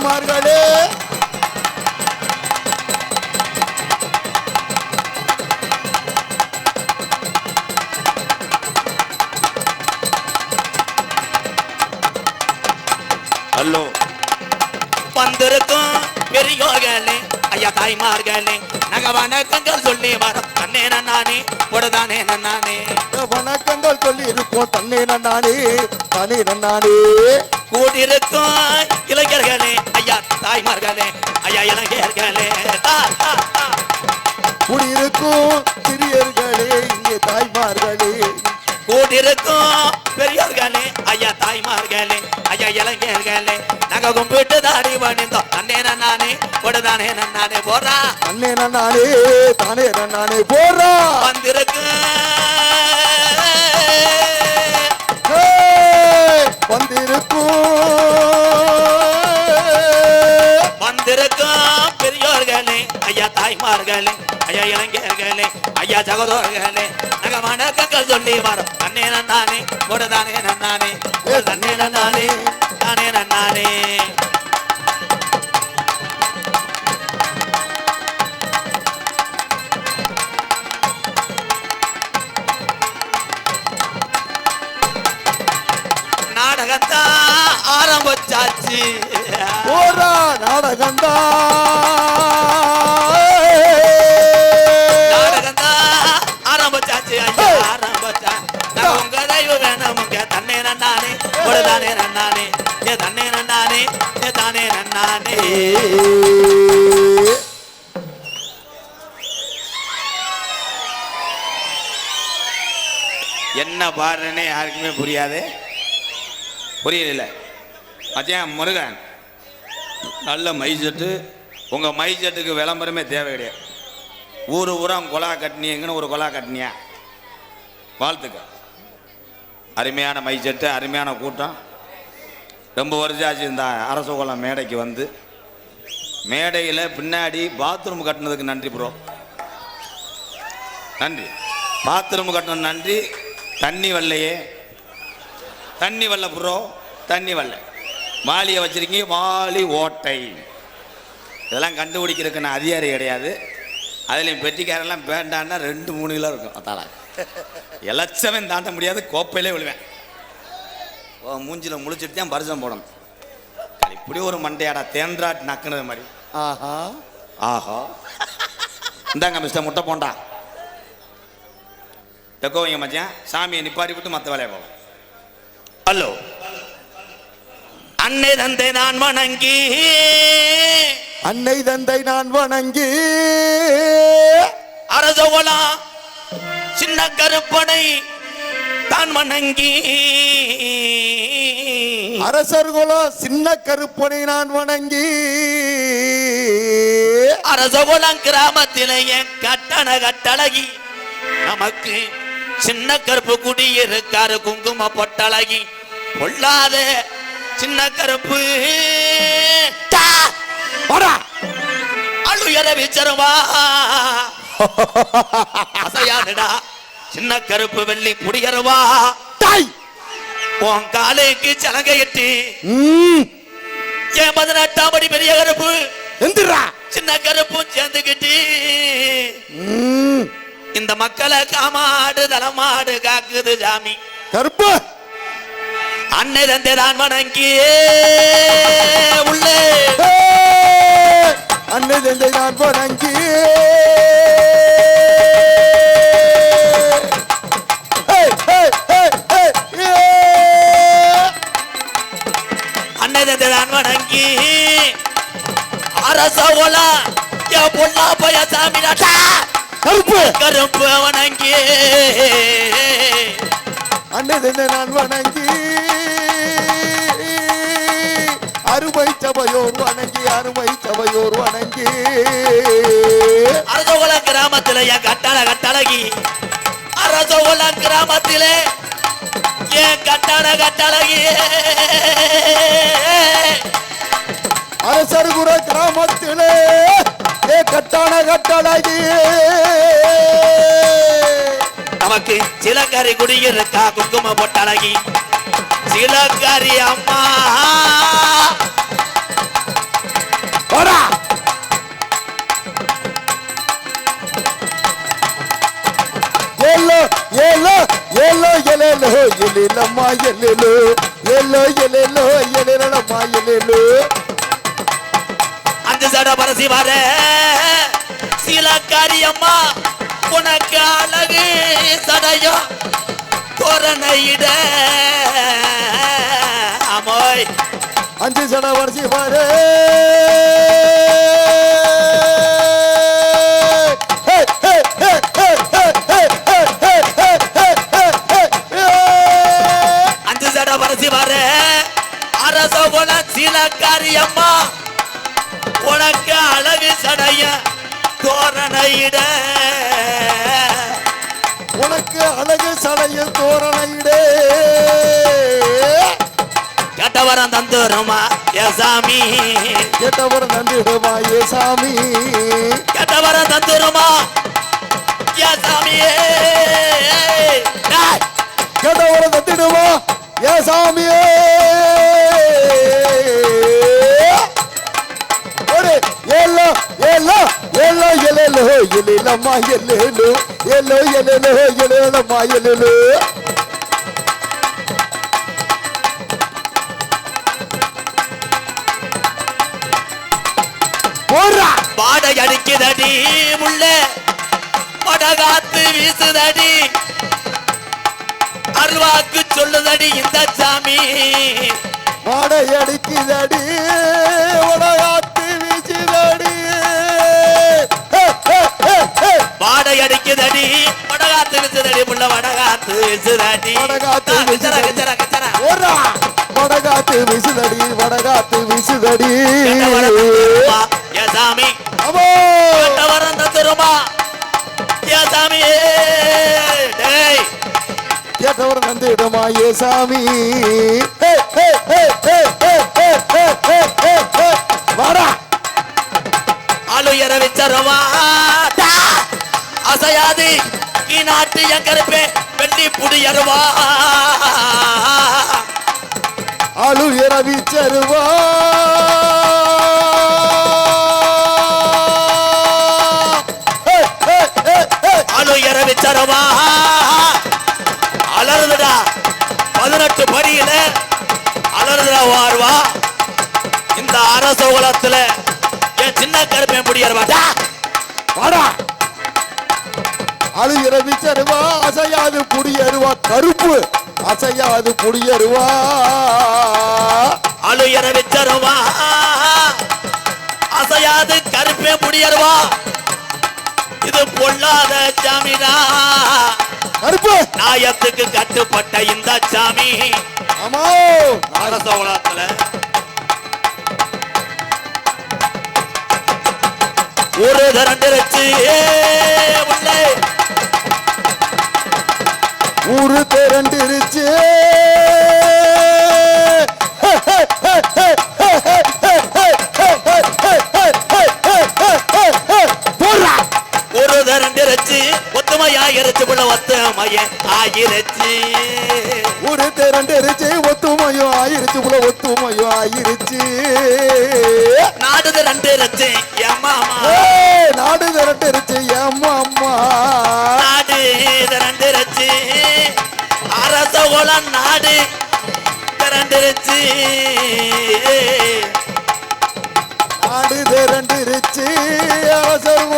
தாய்மார்களே ஹலோ. வந்திருக்கும் பெரியோர்களே ஐயா தாய்மார்களே நக வணக்கங்கள் சொல்லி வரோம். அண்ணே நானே உடதானே நானே வணக்கங்கள் சொல்லி இருப்போம். தன்னே நன்னானே தானே நன்னானே. கூடியிருக்கும் இளைஞர்களே ஐயா தாய்மார்களே ஐயா இளைஞர்களே. குடியிருக்கும் சிறியர்களே இங்கே தாய்மார்களே. கூடியிருக்கும் பெரியோர்களே ஐயா தாய்மார்களே ஐயா இளைஞர்களே. நாங்க கும்பிட்டு தாடி பணிந்தோம் அண்ணே நானே உடதானே நானே போறா. தன்னே நன்னானே தானே நன்னானே போறா. வந்திருக்கு! வந்திருக்கும் வந்திருக்கும் பெரியோர்களே ஐயா தாய்மார்களே ஐயா இளைஞர்களே ஐயா சகோதரர்களே நாங்க சொல்லி வரோம். அண்ணே நானே ஒரு தானே நானே ஒரு தண்ணே நானே ஆரம்பிச்சாச்சு. போறா நாடகந்தா ஆரம்பிச்சாச்சு ஆரம்பிச்சா நான் உங்க தயவு வேணும் உங்க தன்னே நன்னானே ஒரு தானே நன்னானே ஏ தன்னே நன்னானே தானே நன்னானே. என்ன பாடுறேனே யாருக்குமே புரியாது. புரியல. மச்சான் முருகன். நல்ல மை செட்டு. உங்கள் மை செட்டுக்கு விளம்பரமே தேவை கிடையாது. ஊர் ஊரம் கொலா கட்டினீங்கன்னு ஒரு கொலா கட்டினியா? வாழ்த்துக்க அருமையான மை செட்டு அருமையான கூட்டம். ரொம்ப வருஷம் ஆச்சு இந்த அரச குளம் மேடைக்கு வந்து. மேடையில் பின்னாடி பாத்ரூம் கட்டினதுக்கு நன்றி ப்ரோ நன்றி. பாத்ரூம் கட்டின நன்றி. தண்ணி வரலையே. தண்ணி வரல ப்ரோ தண்ணி வரல வாளியை வச்சிருக்கீங்க வாளி ஓட்டை. இதெல்லாம் கண்டுபிடிக்கிறதுக்கு நான் அதிகாரி கிடையாது. அதுலேயும் பெட்டிக்காரெல்லாம் வேண்டான்னா ரெண்டு மூணு கிலோ இருக்கும். அத்தாளா எலச்சவன் தாண்ட முடியாது கோப்பையிலே விழுவேன். ஓ மூஞ்சில முழிச்சிட்டு தான் பரிசம் போடணும். இப்படி ஒரு மண்டையாடா தேன்றாட் நக்குனது மாதிரி. ஆஹா. ஆஹா. இந்தாங்க மிஸ்டர் முட்டை போண்டா. எக்கோ வைங்க மச்சான் சாமியை நிப்பாடி விட்டு மற்ற வேலையை போவோம் ஹலோ. அன்னை தந்தை நான் வணங்கி. அன்னை தந்தை நான் வணங்கி. அரசோலா சின்ன கருப்பனை தான் வணங்கி. அரசர் குலம் சின்ன கருப்பனை நான் வணங்கி. அரசகுலம் கிராமத்திலேயே கட்டண கட்டழகி. நமக்கு சின்ன கருப்பு குடி இருக்காரு குங்கும பொட்டழகி. பொல்லாத சின்ன கருப்பு! அழுயர விச்சருவா. அசையாடுடா சின்ன கருப்பு வெள்ளி குடியருவா தாய். உன் காலுக்கு சலங்கையிட்டு ஏன் பதினெட்டாம் படி பெரிய கருப்பு? எந்திரா. சின்ன கருப்பும் சேர்ந்துக்கிட்டு. இந்த மக்களை காமாடு தலமாடு காக்குது சாமி. கருப்பு. அன்னை தந்தை தான் வணங்கி உள்ளே. அன்னை தந்தை நான் வணங்கி ஏய், ஏய், ஏய், ஏய், ஏய். அன்னை தந்தை தான் வணங்கி அரச ஓலா என் பொண்ணா போய சாமி நாட்டா கருப்பு. கருப்பு வணங்கி தந்தை நான் வணங்கி? அருமை சபையோர் வணங்கி அருமை சபையோர் வணங்கி. அரசோல கிராமத்துல என் கட்டள கட்டழகி. அரசோல கிராமத்திலே என் கட்டள கட்டழகி. அரசர்குர கிராமத்திலே ஏ கட்டான கட்டழகி. நமக்கு சிலங்கரி குடியிருக்கா குங்கும பொட்டழகி. சிலங்கரி அம்மா. போடா. எல்லோ எல்லோ எல்லோ எலேலோ எலேலம்மா எலேலோ எல்லோ எலேலோ எலேலம்மா எலேலோ அஞ்சு சட பரசி வர சிலக்காரி உனக்கு அழகு சடையும் தோரணையிட அமோய். அஞ்சு சட வரிசை பாரு. அழகு சடையில் தோரணையிடே. கெட்டவரம் தந்துருமா ஏசாமி கெட்டவரம் தந்துருமா ஏசாமி கெட்டவரம் தந்துருமா ஏசாமியே ఎలనమ్మా ఎల్లేలు ఎల్లో ఎలెలో ఎలనమ్మా ఎల్లులు பாடை அடிக்குதடி உள்ள படகாத்து வீசுதடி. அருவாக்கு சொல்லுதடி இந்த சாமி. பாடை அடிக்குதடி வாடை அடிக்குதடி வடகாத்து விசுதடி புள்ள வடகாத்து விசுதடி. வடகாத்து விசுதடி. வடகாத்து விசுதடி வடகாத்து விசுதடி. சாமி. வரந்த திருமா ஏ சாமி. கேட்டவர் நந்திடுமா ஏ சாமி. வாடா. அலுயர வச்சரவா அசையாது. நாட்டு எங்கருப்பே வெள்ளி புடியருவா அழு இரவி செருவா. அழு இரவி செருவா. அலருதுடா பதினெட்டு படியில அலருதுடா வாழ்வா இந்த அரச உலகத்துல என் சின்ன கருப்பேன் முடியறவாடா வாடா. ஆளு இரவி சருவா அசையாது புடியருவா கருப்பு அசையாது புடியருவா அழுயர வச்சருவா அசையாது கருப்பே புடியருவா இது பொல்லாத சாமிடா கருப்பு. நாயத்துக்கு கட்டுப்பட்ட இந்த சாமி ஆமா. அரச உலகத்துல. ஒரு திரண்டிருச்சு உள்ளே. ஊரு திரண்டிருச்சு. ஒரு திரண்டிருச்சு. ஒத்துமையா இருச்சு புள்ள ஒத்துமைய ஆகிருச்சு ஊரு திரண்டிருச்சு. ஒத்துமையும் ஆயிருச்சு. புல ஒத்துமையும் ஆயிருச்சு. நாடு திரண்டிருச்சு. போல நாடு திரண்டுருச்சு. நாடு திரண்டுருச்சு. அவசரம்